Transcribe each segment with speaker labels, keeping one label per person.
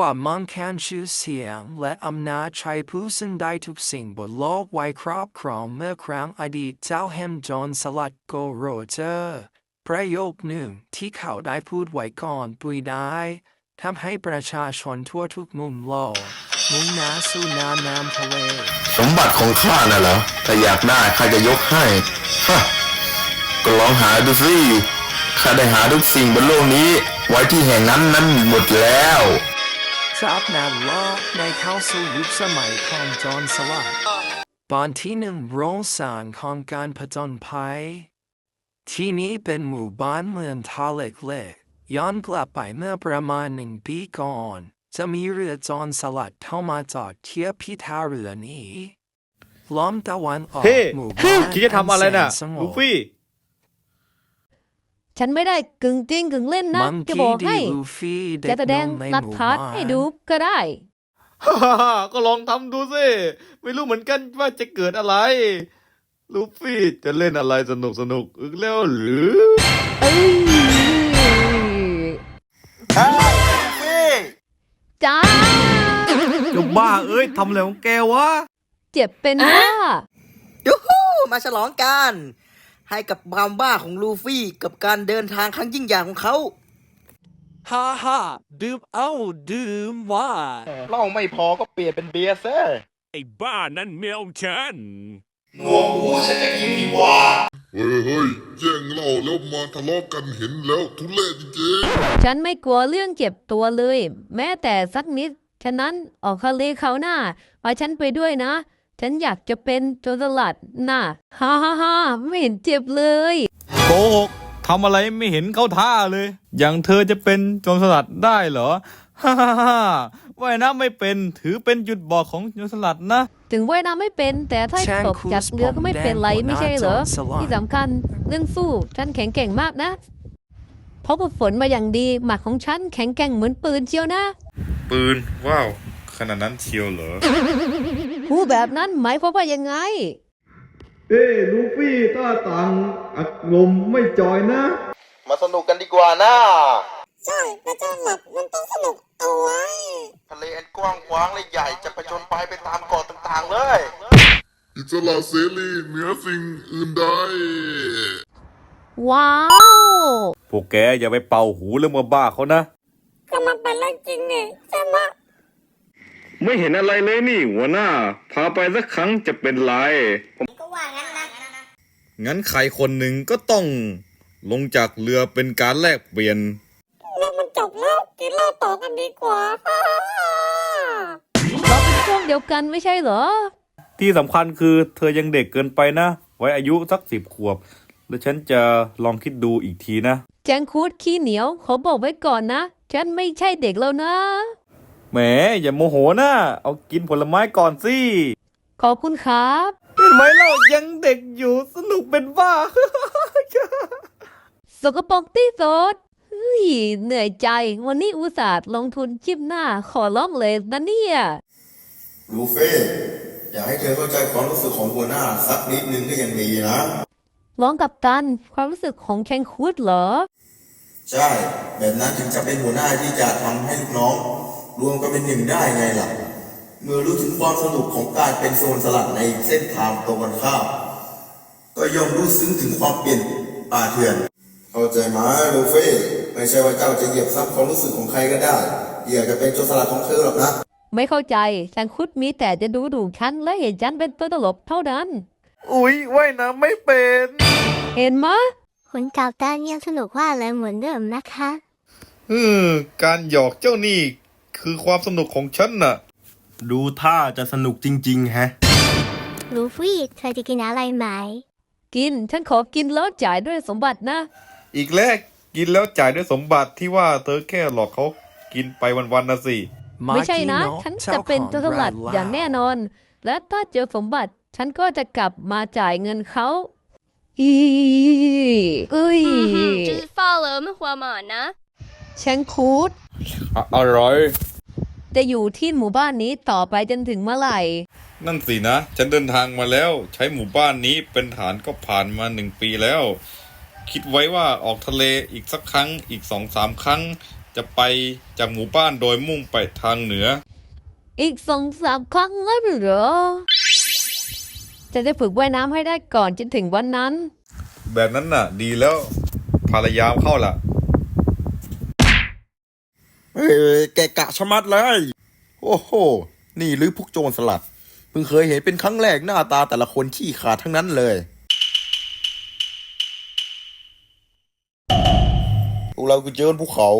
Speaker 1: ความมั่งคั่งชื่อเสียง และอำนาจใช้ผู้ซึ่งได้ทุกสิ่งบนโลกไว้ครอบครองเมื่อครั้งอดีตเจ้าแฮมจอห์นสลัดโกโรเจอร์ประโยคหนึ่งที่เขาได้พูดไว้ก่อนปุยได้ทำให้ประชาชนทั่วทุกมุมโลก มุ่งหน้าสู่น่านน้ำทะเล
Speaker 2: สมบัติของข้าน่ะเหรอ ถ้าอยากได้ข้าจะยกให้ฮะก็ลองหาดูสิข้าได้หาทุกสิ่งบนโลกนี้ ไว้ที่แห่งนั้นนั้นหมดแล้ว
Speaker 1: จากนั้นโลกในเข้าสู่ยุคสมัยของจอห์นสลัดตอนที่หนึ่งโรงสร้างของการผจญภัย ที่นี้เป็นหมู่บ้านเมืองทาเล็กๆย้อนกลับไปเมื่อประมาณหนึ่งปีก่อน จะมีเรือจอห์นสลัดเข้ามาจอดเทียบพิท่าเรือนี้ล้อมตะวันออก
Speaker 3: เฮ้
Speaker 1: หมู่บ้าน
Speaker 3: คิดจะทำอะไรน่ะ
Speaker 1: แสสงบ
Speaker 3: ลูฟี่
Speaker 4: ฉันไม่ได้กึ่งจริงกึ่งเล่นนะ
Speaker 1: มัง
Speaker 4: จะ
Speaker 1: คี
Speaker 4: บอก
Speaker 1: ดี
Speaker 4: ให้
Speaker 1: ลูฟี่เด็ก
Speaker 4: จะแสดง
Speaker 1: หนุ่มใน
Speaker 4: หลัก
Speaker 1: หมู่
Speaker 4: ฐาน
Speaker 1: บ้าน
Speaker 4: ให้ดูก็ได้
Speaker 3: ฮ่าฮ่าฮ่าก็ลองทำดูสิ ไม่รู้เหมือนกันว่าจะเกิดอะไร ลูฟี่จะเล่นอะไรสนุกสนุกๆอีกแล้วหรือ
Speaker 4: เอ้ยจ้า
Speaker 3: จะบ้าเอ้ยทำอะไรของแกวะ
Speaker 4: เจ็บเป็นบ้า
Speaker 5: ยูฮูมาฉลองกัน ให้กับความบ้าของลูฟี่กับการเดินทางครั้งยิ่งใหญ่ของเขา
Speaker 6: ฮ่าฮ่าดื่มเอาดื่มว่า
Speaker 5: เหล้าไม่พอก็เปลี่ยนเป็นเบียร์ซะ
Speaker 6: ไอ้บ้านั่นเมียของฉัน
Speaker 2: หนวกหัวฉันจะกินดีว่า
Speaker 7: เฮ้ยเฮ้ยแย่งเหล้าแล้วมาทะเลาะกันเห็นแล้วทุเรศจริง
Speaker 4: ฉันไม่กลัวเรื่องเจ็บตัวเลย แม้แต่สักนิด ฉะนั้นออกทะเลเขาวหน้าพาฉันไปด้วยนะ ฉันอยากจะเป็นโจรสลัดน่ะฮ่าฮ่าฮ่าไม่เห็นเจ็บเลย
Speaker 3: โกหกทำอะไรไม่เห็นเข้าท่าเลย อย่างเธอจะเป็นโจรสลัดได้เหรอ ฮ่าฮ่าฮ่าว่ายน้ำไม่เป็นถือเป็นจุดบอดของโจรสลัดนะ
Speaker 4: ถึงว่ายน้ำไม่เป็น แต่ถ้า
Speaker 1: แช่ง
Speaker 4: ตกจาก
Speaker 1: คูส
Speaker 4: เรือก็ไม่เป็นไร
Speaker 1: ผมแดง
Speaker 4: ไม่ใช่เหรอ
Speaker 1: หัวหน้าโจรสลัด
Speaker 4: ที่สำคัญเรื่องสู้ฉันแข็งแกร่งมากนะเพราะฝึกฝนมาอย่างดีหมัดของฉันแข็งแกร่งเหมือนปืนเชียวนะ
Speaker 3: ปืนว้าว ขนาดนั้นเชียวเหรอ
Speaker 4: พูดแบบนั้นหมายความว่ายังไง
Speaker 3: เอ้ลูฟี่ท่าต่างอารมณ์ไม่จอยนะ
Speaker 2: มาสนุกกันดีกว่านะ
Speaker 8: ใช่เราจะหลับมันต้องสนุกเอาไว้
Speaker 2: ทะเลอันกว้างขวางและใหญ่จะผจญไปไปตามเกาะต่างๆเลย
Speaker 7: ๆอิสระเสรีเหนือสิ่งอื่นใด
Speaker 4: ว้าว
Speaker 3: พวกแกอย่าไปเป่าหูเรื่องบ้าๆเขานะ
Speaker 8: ไม่
Speaker 3: เห็นอะไรเลยนี่หัวหน้า พาไปสักครั้งจะเป็นไร
Speaker 8: ก็ว่างั้นนะ
Speaker 3: งั้นใครคนหนึ่งก็ต้อง ลงจากเรือเป็นการแลกเปลี่ยน
Speaker 8: เรื่องมันจบแล้วกินเหล้าต่อกันดีกว่า
Speaker 4: เราเป็นพวกเดียวกันไม่ใช่เหรอ
Speaker 3: ที่สำคัญคือเธอยังเด็กเกินไปนะ ไว้อายุสักสิบขวบ แล้วฉันจะลองคิดดูอีกทีนะ
Speaker 4: แจงคูดขี้เหนียวขอบอกไว้ก่อนนะ ฉันไม่ใช่เด็กแล้วนะ
Speaker 3: แหมอย่าโมโหนะ เอากินผลไม้ก่อนสิ
Speaker 4: ขอบคุณครับ
Speaker 3: เห็นไหมเรายังเด็กอยู่สนุกเป็นบ้า
Speaker 4: สกปรกที่สุดเฮ้ยเหนื่อยใจ วันนี้อุตส่าห์ลงทุนชิมหน้าขอร้องเลยนะเนี่ย
Speaker 2: ลูฟี่อยากให้เธอเข้าใจความรู้สึกของหัวหน้าสักนิดนึงก็ยังดีนะ
Speaker 4: ร้องกับตัน ความรู้สึกของแคนคูดเหรอ
Speaker 2: ใช่ แบบนั้นถึงจะเป็นหัวหน้าที่จะทำให้ลูกน้อง รวมกันเป็นหนึ่งได้ไงล่ะ เมื่อรู้ถึงความสนุกของการเป็นโซนสลัดในเส้นทางตรงกันข้ามก็ย่อมรู้ซึ้งถึงความเปลี่ยนป่าเถื่อน เข้าใจไหมลูฟี่ไม่ใช่ว่าเจ้าจะเหยียบซ้ำความรู้สึกของใครก็ได้อยากจะเป็นโจรสลัดของเธอหรอกนะ
Speaker 4: ไม่เข้าใจแคนคูดมีแต่จะดูถูกฉันและเห็นฉันเป็นตัวตลกเท่านั้น
Speaker 3: อุ๊ยว่ายน้ำไม่เป็น
Speaker 4: เห็นมะ
Speaker 8: คุณเก่าตันยังสนุกว่าเลยเหมือนเดิมนะคะ
Speaker 3: อืม การหยอกเจ้านี่ คือความสนุกของฉันน่ะ ดูท่าจะสนุกจริง ๆ แฮะ
Speaker 8: ลูฟี่เธอจะกินอะไรไหม
Speaker 4: กิน ฉันขอกินแล้วจ่ายด้วยสมบัตินะ
Speaker 3: อีกแล้วกินแล้วจ่ายด้วยสมบัติที่ว่าเธอแค่หลอกเขากินไปวันๆนะสิ
Speaker 4: ไม่ใช่นะ ฉันจะเป็นเจ้าส
Speaker 1: มบัติ
Speaker 4: อย่างแน่นอน และถ้าเจอสมบัติ ฉันก็จะกลับมาจ่ายเงินเขาอีอุ้ย
Speaker 9: จะฟ้าลยไม่
Speaker 4: ความหมอยนะ ฉันคูด
Speaker 3: อร่อย
Speaker 4: จะอยู่ที่หมู่บ้านนี้ต่อไปจนถึงเมื่อไหร่
Speaker 3: นั่นสินะ ฉันเดินทางมาแล้ว ใช้หมู่บ้านนี้เป็นฐานก็ผ่านมาหนึ่งปีแล้ว คิดไว้ว่าออกทะเลอีกสักครั้งอีกสองสามครั้ง จะไปจากหมู่บ้านโดยมุ่งไปทางเหนือ
Speaker 4: อีกสองสามครั้งแล้วเหรอ จะได้ฝึกว่ายน้ำให้ได้ก่อนจนถึงวันนั้น
Speaker 3: แบบนั้นน่ะ ดีแล้วภรรยามเข้าล่ะ
Speaker 2: เฮ้ยแกกะชะมัดเลย โอ้โห นี่หรือพวกโจรสลัด เพิ่งเคยเห็นเป็นครั้งแรกหน้าตาแต่ละคนขี้ขาดทั้งนั้นเลย พวกเราคือเจิญภูเขา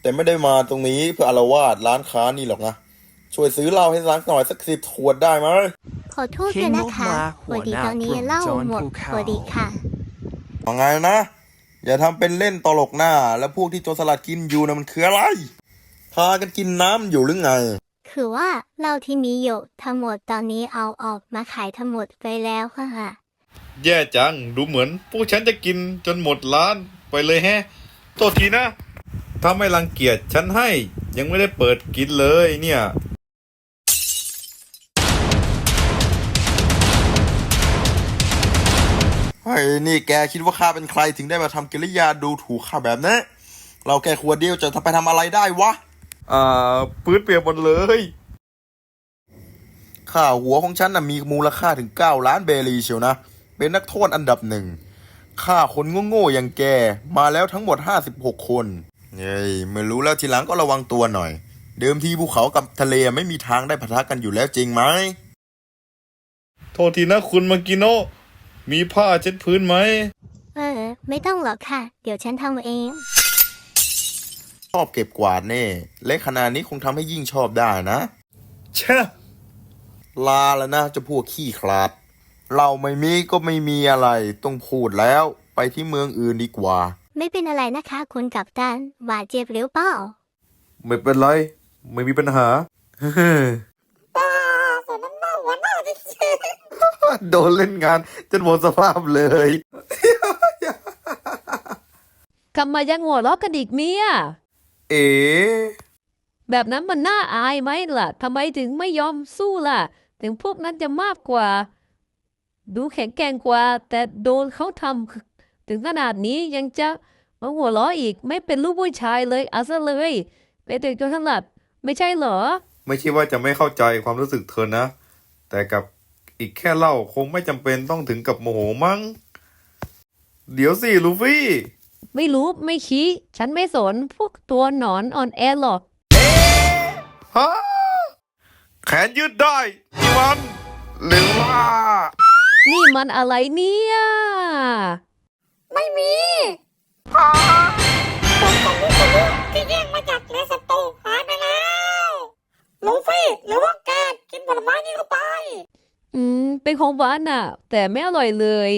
Speaker 2: แต่ไม่ได้มาตรงนี้เพื่ออารวาสร้านค้านี่หรอกนะ ช่วยซื้อเหล้าให้สักหน่อยสักสิบขวดได้ไหม
Speaker 8: ขอโทษด้วยนะคะพอดีตอนนี้เหล้าหมดพอดีค่ะ
Speaker 2: ว่าไงนะ อย่าทำเป็นเล่นตลกหน้า แล้วพวกที่โจรสลัดกินอยู่นะมันคืออะไร พากันกินน้ำอยู่หรือไง
Speaker 8: คือว่าเหล้าที่มีอยู่ทั้งหมดตอนนี้เอาออกมาขายทั้งหมดไปแล้วค่ะ
Speaker 3: แย่จัง ดูเหมือนพวกฉันจะกินจนหมดร้านไปเลยแฮะ โทษทีนะ ถ้าไม่รังเกียจฉันให้ยังไม่ได้เปิดกินเลยเนี่ย
Speaker 2: ฮ้ยนี่แกคิดว่าข้าเป็นใครถึงได้มาทำกิริยาดูถูกข้าแบบนี้เราแค่ขวดเดียวจะไปทำอะไรได้วะ
Speaker 3: อ่าพื้นเปียกหมดเลย
Speaker 2: ค่าหัวของฉันน่ะมีมูลค่าถึง 9 ล้านเบรีเชียวนะ เป็นนักโทษอันดับหนึ่งค่าคนโง่ๆอย่างแกมาแล้วทั้งหมด 56 คนเฮ้ยไม่รู้แล้วทีหลังก็ระวังตัวหน่อย เดิมทีภูเขากับทะเลไม่มีทางได้ปะทะกันอยู่แล้วจริงไหม
Speaker 3: โทษทีนะคุณมากิโนะ มีผ้าเช็ดพื้นไหม
Speaker 8: เออ ไม่ต้องหรอกค่ะ เดี๋ยวฉันทำเอง
Speaker 2: ชอบเก็บกวาดเน่เล็กขนาดนี้คงทำให้ยิ่งชอบได้นะ
Speaker 3: เช่
Speaker 2: ลาแล้วนะเจะพวกขี้คลาดเราไม่มีก็ไม่มีอะไร ต้องพูดแล้ว ไปที่เมืองอื่นดีกว่า
Speaker 8: ไม่เป็นอะไรนะคะ คุณกัปตันบาดเจ็บหรือเปล่า
Speaker 3: ไม่เป็นไร ไม่มีปัญหา
Speaker 2: โดนเล่นงาน จนหมดสภาพเลย
Speaker 4: กลับมายังหัวเราะกันอีกเมีย
Speaker 2: เอ๋
Speaker 4: แบบนั้นมันน่าอายไหมล่ะทำไมถึงไม่ยอมสู้ล่ะ ถึงพวกนั้นจะมากกว่า ดูแข็งแกร่งกว่า แต่โดนเขาทำถึงขนาดนี้ยังจะมาหัวเราะอีกไม่เป็นลูกผู้ชายเลยเอาซะเลยเป็นเด็กจนถลัดไม่ใช่เหรอ
Speaker 3: ไม่ใช่ว่าจะไม่เข้าใจความรู้สึกเธอนะ แต่กับ อีกแค่เล่าคงไม่จำเป็นต้องถึงกับโมโหมั้ง เดี๋ยวสิลูฟี่
Speaker 4: ไม่รู้ไม่ชี้ฉันไม่สนพวกตัวหนอนอ่อนแอหรอก
Speaker 3: ฮะ แขนยืดได้นี่มันหรือว่า
Speaker 4: นี่มันอะไรเนี่ย
Speaker 8: ไม่มี
Speaker 10: ผมของมุกของมุกที่แย่งมาจากเลสโตหายไปแล้ว ลูฟี่หรือว่าแกกินผลไม้นี้เข้าไป
Speaker 4: อืม เป็นของหวานน่ะ แต่ไม่อร่อยเลย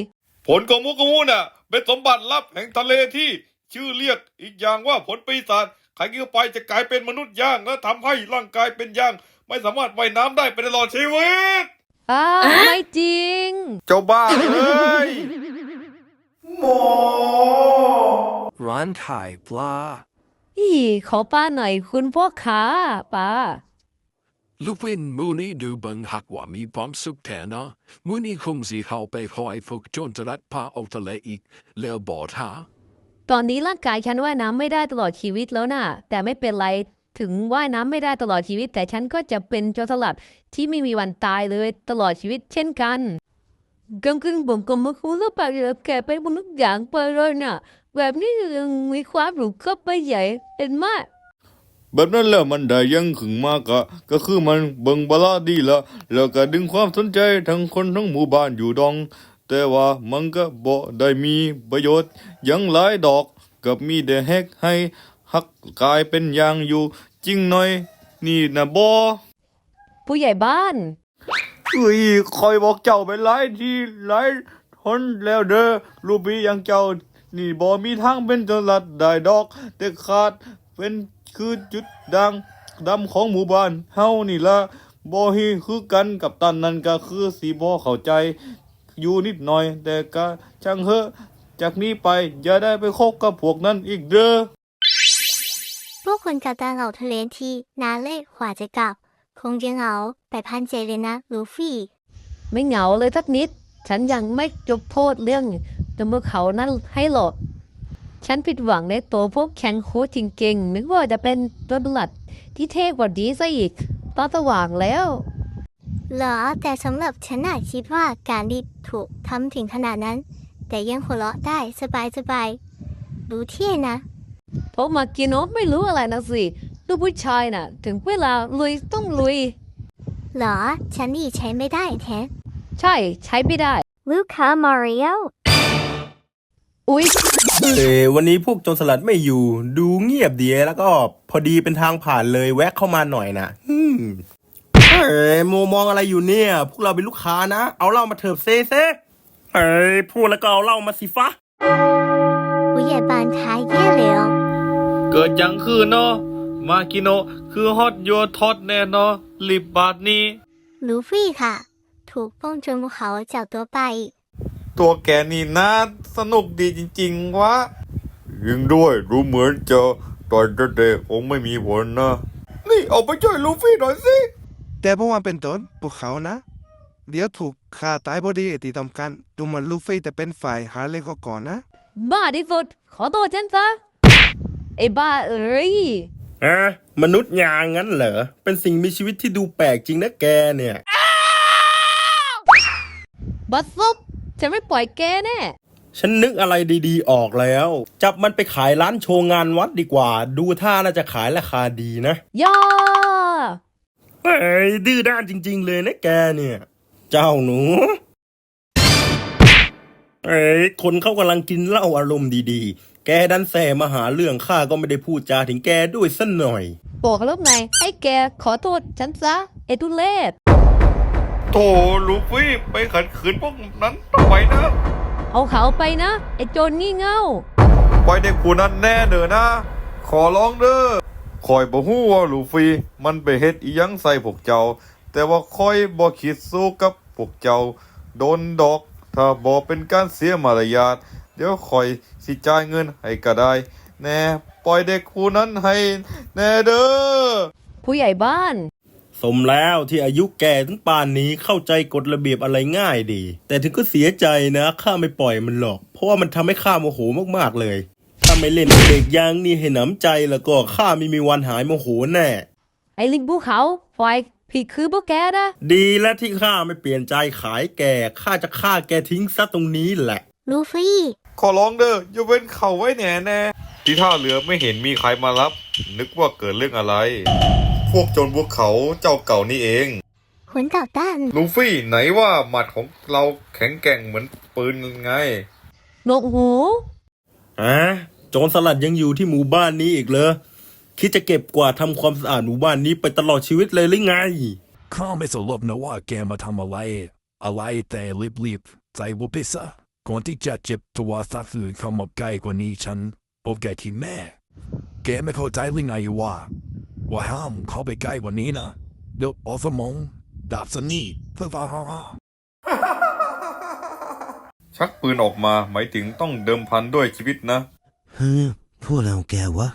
Speaker 3: ผลของมุกมูน่ะ เป็นสมบัติลับแห่งทะเลที่ชื่อเรียกอีกอย่างว่าผลปีศาจใครกินเข้าไปจะกลายเป็นมนุษย์ย่างและทำให้ร่างกายเป็นย่าง ไม่สามารถว่ายน้ำได้ไปตลอดชีวิต
Speaker 4: อ้าวไม่จริง
Speaker 3: เจ้าบ้าเอ้ย
Speaker 1: ร้านขายปลา
Speaker 4: อีขอป้าหน่อยคุณพ่อขาป้า
Speaker 6: ลูกวินมูนี่ดูบังหักว่ามีความสุขแท้นะมูนี่คงสิเข้าไปคอยฝึกจนจะรัดพาออกทะเลอีกแล้วบอดหา
Speaker 4: ตอนนี้ร่างกายฉันว่ายน้ำไม่ได้ตลอดชีวิตแล้วน่ะแต่ไม่เป็นไรถึงว่ายน้ำไม่ได้ตลอดชีวิต แต่ฉันก็จะเป็นโจรสลัดที่ไม่มีวันตายเลยตลอดชีวิตเช่นกันกำกึ่งผมก็มาคุ้แล้วปากเลยแกเป็นมนุษย์อย่างไปเลยน่ะแบบนี้ยังมีความรู้ก็ไปใหญ่เห็นไหม
Speaker 3: แบบนั้นแล้วมันได้ยังขึงมากอะก็คือมันเบิ่งบาลาดีละแล้วก็ดึงความสนใจทั้งคนทั้งหมู่บ้านอยู่ดอง แต่ว่ามันก็บ่ได้มีประโยชน์หยังหลายดอกกับมีแต่แฮกให้หักกลายเป็นอย่างอยู่จริงหน่อย นี่นะบ่
Speaker 4: ผู้ใหญ่บ้าน
Speaker 3: เอ้ยคอยบอกเจ้าไปหลายทีหลายทนแล้วเด้อรูปนี้อย่างเจ้า นี่บ่มีทางเป็นจนลัดได้ดอก แต่ขาดเป็น คือจุดดังดำของหมู่บ้านเฮานี่ละบ่ฮีคือกันกับตันนั่นก็คือสีบ่เข้าใจ อยู่นิดหน่อย แต่ก็ช่างเถอะจากนี้ไปอย่าได้ไปคบกับพวกนั้นอีกเด้อ
Speaker 8: พวกคุณกัปตันเหล่าทะเลที่นาเล่ขวาจะกลับ คงจะเหงาไปพันเจเลยนะลูฟี่
Speaker 4: ไม่เหงาเลยสักนิด ฉันยังไม่จบโทษเรื่องจมูกเขานั่นให้หรอก ฉันผิดหวังในตัวพวกแคนโคจริงๆนึกว่าจะเป็นตัวบลัดที่เท่กว่าดีซะอีกตาสว่างแล้ว
Speaker 8: เหรอ แต่สำหรับฉันน่ะคิดว่าการที่ถูกทำถึงขนาดนั้น แต่ยังหัวเราะได้สบายสบายๆดูเท่นะ
Speaker 4: เพราะมากิโนะไม่รู้อะไรนะสิลูกผู้ชายน่ะ ถึงเวลาลุยต้องลุย
Speaker 8: เหรอ ฉันนี่ใช้ไม่ได้แทน
Speaker 4: ใช่ใช้ไม่ได้
Speaker 8: ลูกค้ามาริโอ
Speaker 4: อุ๊ย
Speaker 11: เออวันนี้พวกโจรสลัดไม่อยู่ ดูเงียบดีแล้วก็พอดีเป็นทางผ่านเลยแวะเข้ามาหน่อยนะอืมเอ้ยโมมองอะไรอยู่เนี่ย พวกเราเป็นลูกค้านะ เอาเหล้ามาเถิบเซ่เซ่เอ้ยพูดแล้วก็เอาเหล้ามาสิฟ้า
Speaker 8: ผู้ใหญ่บ้านท้ายเย่เหลว
Speaker 3: เกิดยังคือเนาะมากิโนะคือฮอตโยทอดแน่เนาะลิบบาทนี้
Speaker 8: ลูฟี่ค่ะ ถูกป้องจนภูเขาจับตัวไป
Speaker 3: ตัวแกนี่น่าสนุกดีจริงๆวะยิงด้วยรู้เหมือนจะตอนเด็กๆคงไม่มีผลนะ นี่เอาไปช่วยลูฟี่หน่อยสิ
Speaker 12: แต่เพราะว่าเป็นต้นพวกเขานะ เดี๋ยวถูกฆ่าตายพอดีติดตามกันดูเหมันลูฟี่แต่เป็นฝ่ายหาเล็กก็ก่อนนะ
Speaker 4: บ้าที่สุดขอโทษฉันซะไอ้บ้าเอ้ย
Speaker 11: อะมนุษย์ยางงั้นเหรอ เป็นสิ่งมีชีวิตที่ดูแปลกจริงนะแกเนี่ย
Speaker 4: บัสซุบ ฉันไม่ปล่อยแกแน่
Speaker 11: ฉันนึกอะไรดีๆ ออกแล้ว จับมันไปขายร้านโชว์งานวัดดีกว่า ดูท่าน่าจะขายราคาดีนะ
Speaker 4: ย่า
Speaker 11: เฮ้ยดื้อด้านจริง ๆ เลยนะแกเนี่ย เจ้าหนูเอ้ยคนเขากำลังกินเหล้าอารมณ์ดีๆ แกดันแสมาหาเรื่องข้าก็ไม่ได้พูดจาถึงแกด้วยสักหน่อย
Speaker 4: บอกแล้วไงให้แกขอโทษฉันซะไอ้ทุเลศ
Speaker 3: โถลูฟี่ไปขัดขืนพวกนั้นทำไมนะ
Speaker 4: เอาเขาไปนะไอ้โจรงี่เง่า
Speaker 3: ปล่อยเด็กผู้นั้นแน่เด้อนะ ขอร้องเด้อคอยบ่ฮู้ว่าลูฟี่มันไปเฮ็ดอีหยังใส่พวกเจ้า แต่ว่าคอยบ่คิดสู้กับพวกเจ้า โดนดอก ถ้าบ่เป็นการเสียมารยาทเดี๋ยวคอยสิจ่ายเงินให้ก็ได้ แน่ปล่อยเด็กผู้นั้นให้ แน่เด้อ
Speaker 4: ผู้ใหญ่บ้าน
Speaker 11: สมแล้วที่อายุแก่ถึงป่านนี้เข้าใจกฎระเบียบอะไรง่ายดี แต่ถึงก็เสียใจนะข้าไม่ปล่อยมันหรอก เพราะว่ามันทำให้ข้าโมโหมากๆเลย ถ้าไม่เล่นเด็กอยางนี่ให้หนำใจแล้วก็ข้าไม่มีวันหายโมโหแน่
Speaker 4: ไอ้ลิงภูเขาฝ่ายผิดคือพวกแกนะ
Speaker 11: ดีและที่ข้าไม่เปลี่ยนใจขายแกข้าจะฆ่าแกทิ้งซะตรงนี้แหละ
Speaker 8: ลูฟี่
Speaker 3: ขอร้องเด้ออย่าเว้นเขาไว้แหน่แน่ที่ท่าเรือไม่เห็นมีใครมารับ นึกว่าเกิดเรื่องอะไรพ วกโจรพวกเขาเจ้าเก่านี่เอง
Speaker 8: ขุนเก่าต้าน
Speaker 3: ลูฟี่ไหนว่าหมัดของเราแข็งแกร่งเหมือนปืนไง
Speaker 4: หนวกหู
Speaker 11: ฮะโจรสลัดยังอยู่ที่หมู่บ้านนี้อีกเหรอคิดจะเก็บกวาดทำความสะอาดหมู่บ้านนี้ไปตลอดชีวิตเลยหรือไง
Speaker 6: ข้าไม่สลบนะว่าแกมาทำอะไร อะไรแต่รีบๆใจวุบิซะก่อนที่จะเจ็บตัวสักสื่อเข้ามาใกล้กว่านี้ฉันพบแกที่แม่ แกไม่เข้าใจหรือไงว่า ว่าห้ามเข้าไปใกล้กว่านี้นะเดี๋ยวอสมองดาบสนีเพื่อฟ้า
Speaker 3: ชักปืนออกมาหมายถึงต้องเดิมพันด้วยชีวิตนะ
Speaker 13: เฮ้ยพูดอะไรของแกวะ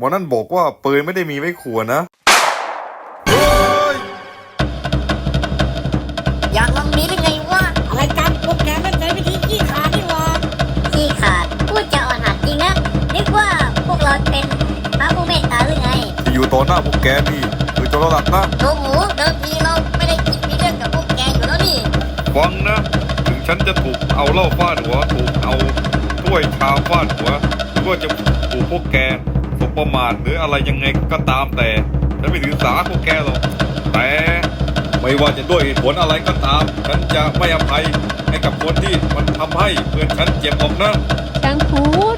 Speaker 3: วันนั้นบอกว่าปืนไม่ได้มีไว้ขู่นะ
Speaker 8: ต่อ
Speaker 3: หน้าพวกแกนี่คือโจรสลัดนะ
Speaker 10: โหหมูเดิมทีเราไม่ได้คิดมีเรื่องกับพวกแกอยู่แล้วนี่
Speaker 3: ฟังนะ ถึงฉันจะถูกเอาเหล้าฟาดหัวถูกเอาถ้วยชาฟาดหัวหรือว่าจะถูกพวกแกสบประมาทหรืออะไรยังไงก็ตามแต่ฉันไม่ถือสาพวกแกหรอกแต่ไม่ว่าจะด้วยเหตุผลอะไรก็ตาม ฉันจะไม่อภัยให้กับคนที่มันทำให้เพื่อนฉันเจ็บออกนะ
Speaker 4: จังพูด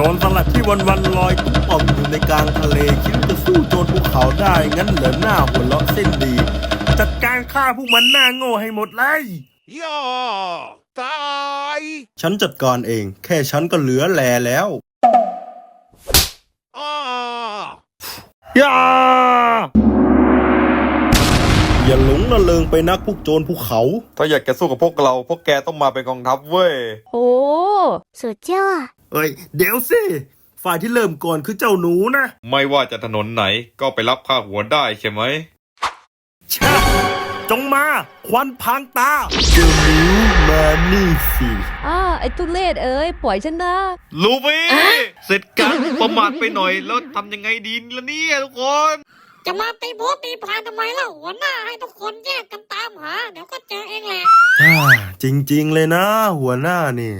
Speaker 11: จรสลัดที่วันวันๆลอยตุ้มป่องอยู่ในกลางทะเล คิดว่าจะสู้โจรภูเขาได้งั้นเหรอหน้าหัวเราะเส้นดี จัดการฆ่าพวกมันหน้าโง่ให้หมดเลย
Speaker 12: ย่าตาย
Speaker 11: ฉันจัดการเอง แค่ฉันก็เหลือแลแล้ว
Speaker 12: อ้า
Speaker 11: อย่าอย่าหลงระเริงไปนักพวกโจรภูเขา
Speaker 3: ถ้าอยากจะสู้กับพวกเรา พวกแกต้องมาเป็นกองทัพเว้ย
Speaker 4: โอ้
Speaker 8: สุดยอด
Speaker 11: เอ้ย เดี๋ยวสิ ฝ่ายที่เริ่มก่อนคือเจ้าหนูนะ
Speaker 3: ไม่ว่าจะถนนไหนก็ไปรับค่าหัวได้ใช่ไหม
Speaker 11: ชะจงมา ควันพรางตา เจ้าหนูมานี่สิ
Speaker 4: อ้าไอ้ทุเลศเอ้ย ปล่อยฉันนะ
Speaker 14: ลูฟี่เสร็จกันประมาทไปหน่อยแล้วทำยังไงดีล่ะเนี่ยทุกคน
Speaker 10: จะมาตีโบตีพานทำไมเล่าหัวหน้าให้ทุกคนแยกกันตามหา เดี๋ยวก็เจอเองแหละ
Speaker 11: อ่าจริงๆเลยนะ หัวหน้านี่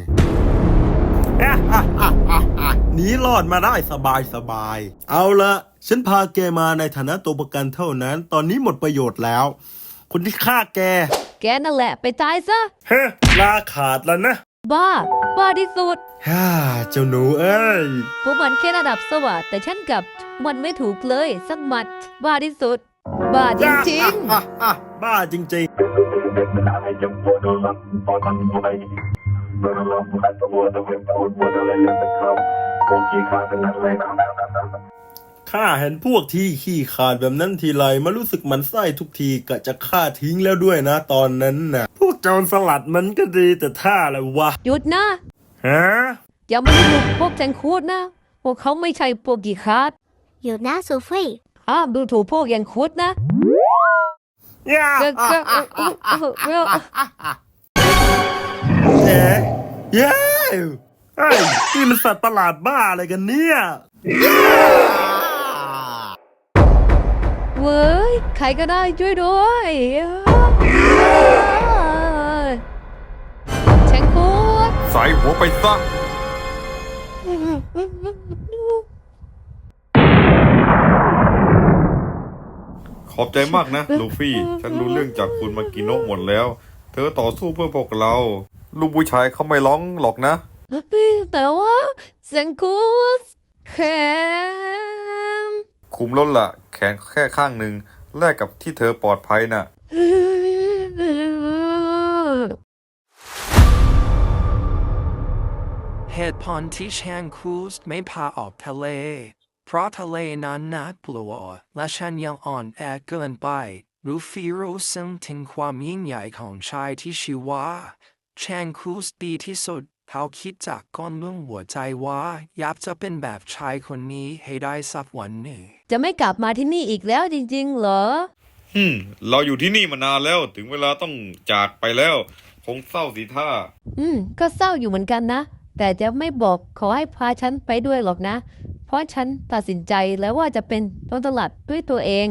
Speaker 11: หนีรอดมาได้สบายสบาย เอาละฉันพาแกมาในฐานะตัวประกันเท่านั้น ตอนนี้หมดประโยชน์แล้ว คนที่ฆ่าแก
Speaker 4: แกนั่นแหละไปตายซะ
Speaker 11: เฮ้ลาขาดแล้วนะ
Speaker 4: บ้า บ้าที่สุด
Speaker 11: ฮ่าเจ้าหนูเอ้ย
Speaker 4: พวกมันแค่ระดับสวัสดแต่ฉันกับมันไม่ถูกเลยสักหมัด บ้าที่สุด บ้าจริงๆ
Speaker 11: อะอะบ้าจริงๆข้าเห็นพวกที่ขี้ขาดแบบนั้นทีไรมารู้สึกมันไส้ทุกทีกะจะฆ่าทิ้งแล้วด้วยนะตอนนั้นน่ะ พวกโจรสลัดมันก็ดีแต่ท่าอะไรวะ
Speaker 4: หยุดนะ
Speaker 11: ฮะ
Speaker 4: อย่ามาดูถูพวกแจงคูดนะ พวกเขาไม่ใช่พวกกีคาด
Speaker 8: อยู่นะซูฟี่
Speaker 4: ห้าดูถูกพวกยังคูดนะ
Speaker 11: ย่า
Speaker 4: ก็ก็
Speaker 11: เย้เย้ไอ้ยนี่มันสัตว์ประหลาดบ้าอะไรกันเนี่ย
Speaker 4: เว้ย ใครก็ได้ช่วยด้วยแจงคูด
Speaker 14: ใส่หัวไปซะ
Speaker 3: ขอบใจมากนะ ลูฟี่ ฉันรู้เรื่องจากคุณมากิโนะหมดแล้ว เธอต่อสู้เพื่อพวกเรา ลูกผู้ชายเขาไม่ร้องหรอกนะ
Speaker 4: แต่ว่าแจงคูดแขน
Speaker 3: คุมล้นละแขนแค่ข้างหนึ่งแลกกับที่เธอปลอดภัยน่ะ
Speaker 1: เหตุผลที่แชงคูสไม่พาออกทะเล เพราะทะเลนั้นน่ากลัวและฉันยังอ่อนแอเกินไป รูฟี่รู้ซึ่งถึงความยิ่งใหญ่ของชายที่ชื่อว่า แชงคูสดีที่สุด เขาคิดจากก้อนเรื่องหัวใจว่าอยากจะเป็นแบบชายคนนี้ให้ได้สักวันหนึ่ง
Speaker 4: จะไม่กลับมาที่นี่อีกแล้วจริงๆเหรอ
Speaker 3: ฮึมเราอยู่ที่นี่มานานแล้วถึงเวลาต้องจากไปแล้ว คงเศร้าสิท่า
Speaker 4: อืม ก็เศร้าอยู่เหมือนกันนะ แต่จะไม่บอกขอให้พาฉันไปด้วยหรอกนะ เพราะฉันตัดสินใจแล้วว่าจะเป็นต้นตลาดด้วยตัวเอง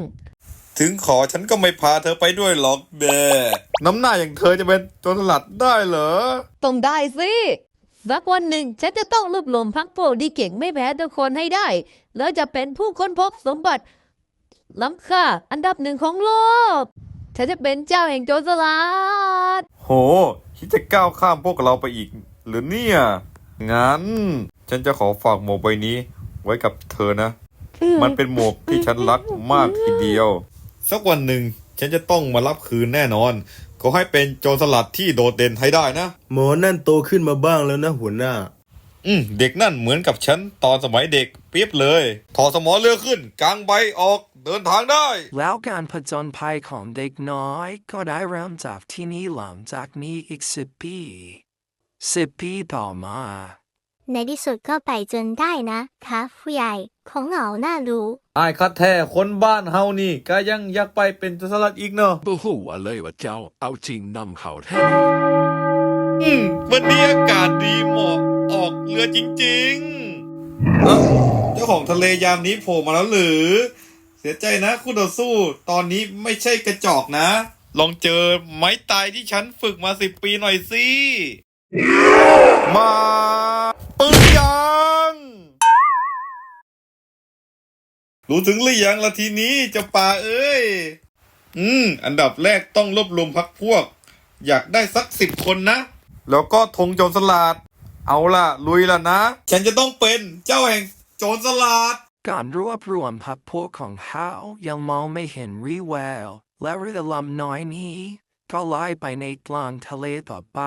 Speaker 3: ถึงขอฉันก็ไม่พาเธอไปด้วยหรอกเด้น้ำหน้าอย่างเธอจะเป็นโจรสลัดได้เหรอ
Speaker 4: ต้องได้สิสักวันหนึ่งฉันจะต้องรวบรวมพักพวกที่เก่งไม่แพ้ทุกคนให้ได้ แล้วจะเป็นผู้ค้นพบสมบัติล้ำค่าอันดับหนึ่งของโลก ฉันจะเป็นเจ้าแห่งโจรสลัด
Speaker 3: โหคิดจะก้าวข้ามพวกเราไปอีก หรือเนี่ย งั้น ฉันจะขอฝากหมวกใบนี้ ไว้กับเธอนะ มันเป็นหมวกที่ฉันรักมากทีเดียว สักวันหนึ่งฉันจะต้องมารับคืนแน่นอน ขอให้เป็นโจรสลัดที่โดดเด่นให้ได้นะ
Speaker 11: หมอนั่นโตขึ้นมาบ้างแล้วนะหัวหน้า
Speaker 3: อืมเด็กนั่นเหมือนกับฉันตอนสมัยเด็กเปียบเลย ถอดสมอเรือขึ้นกลางใบออกเดินทางได้
Speaker 1: แล้วการผจญภัยของเด็กน้อย ก็ได้เริ่มจากที่นี่หลังจากนี้อีกสิบปีสิบปีต่อมา
Speaker 8: ในที่สุดก็ไปจนได้นะคะผู้ใหญ่ของเหงาน่ารู้
Speaker 14: ไอ้ายคัดแท้คนบ้านเฮานี่ ก็ยังอยากไปเป็นโจรสลัดอีกเนาะ
Speaker 15: 不好ว่าเลยว่าเจ้าเอาจริงนำเขาแท้
Speaker 3: อืมวันนี้อากาศดีเหมาะออกเรือจริงๆเอ้าเจ้าของทะเลยามนี้โผล่มาแล้วหรือ เสียใจนะคู่ต่อสู้ ตอนนี้ไม่ใช่กระจอกนะ ลองเจอไม้ตายที่ฉันฝึกมาสิบปีหน่อยสิ มา ปืนยัง รู้ถึงหรือยังละทีนี้เจะป่าเอ้ย อืม อันดับแรกต้องรวบรวมพักพวก อยากได้สักสิบคนนะ แล้วก็ธงโจรสลัด เอาล่ะ ลุยล่ะนะ ฉันจะต้องเป็นเจ้าแห่งโจรสลัด
Speaker 1: การรวบรวมพักพวกของเขายังมองไม่เห็นรีแววและเรือลำน้อยนี้ ก็ลอยไปในกลางทะเลต่อไป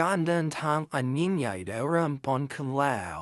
Speaker 1: การเดินทางอันยิ่งใหญ่ได้เริ่มต้นขึ้นแล้ว